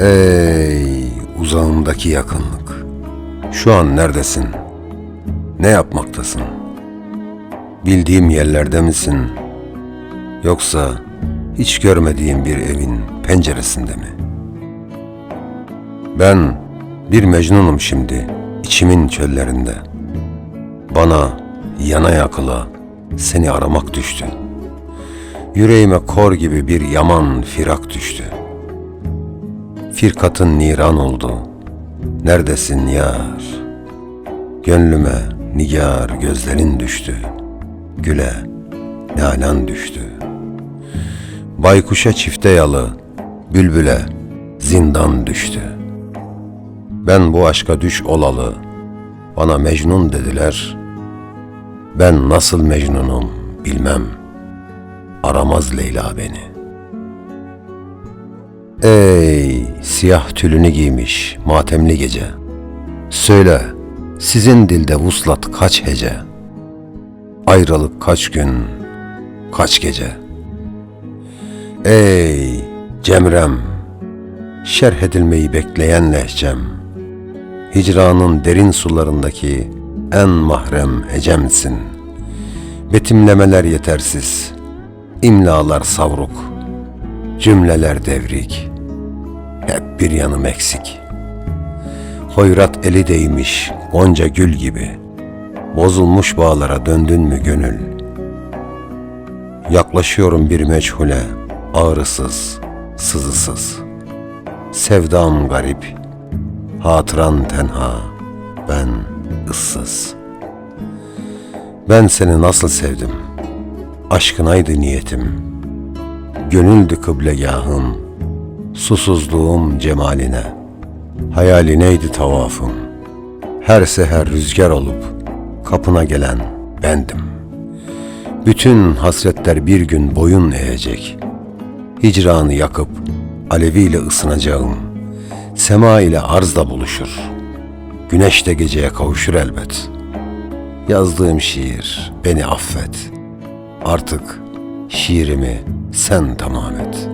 Ey uzağımdaki yakınlık. Şu an neredesin? Ne yapmaktasın? Bildiğim yerlerde misin? Yoksa hiç görmediğim bir evin penceresinde mi? Ben bir mecnunum şimdi içimin çöllerinde. Bana yana yakıla seni aramak düştü. Yüreğime kor gibi bir yaman firak düştü. Firkatın niran oldu. Neredesin yar? Gönlüme nigar gözlerin düştü. Güle nalan düştü. Baykuşa çifte yalı, bülbüle zindan düştü. Ben bu aşka düş olalı, bana Mecnun dediler. Ben nasıl Mecnunum bilmem. Aramaz Leyla beni. Ey siyah tülünü giymiş matemli gece. Söyle sizin dilde vuslat kaç hece? Ayrılık kaç gün, kaç gece? Ey Cemrem, şerh edilmeyi bekleyen lehcem. Hicranın derin sularındaki en mahrem hecemsin. Betimlemeler yetersiz, imlalar savruk, cümleler devrik, hep bir yanım eksik. Hoyrat eli değmiş gonca gül gibi, bozulmuş bağlara döndün mü gönül? Yaklaşıyorum bir meçhule, ağrısız, sızısız. Sevdam garip, hatıran tenha, ben ıssız. Ben seni nasıl sevdim, aşkınaydı niyetim. Gönüldü kıblegahım, susuzluğum cemaline. Hayalineydi tavafım, her seher rüzgar olup kapına gelen bendim. Bütün hasretler bir gün boyun eğecek. Hicranı yakıp aleviyle ısınacağım. Sema ile arzla buluşur. Güneş de geceye kavuşur elbet. Yazdığım şiir beni affet. Artık şiirimi sen tamam et.''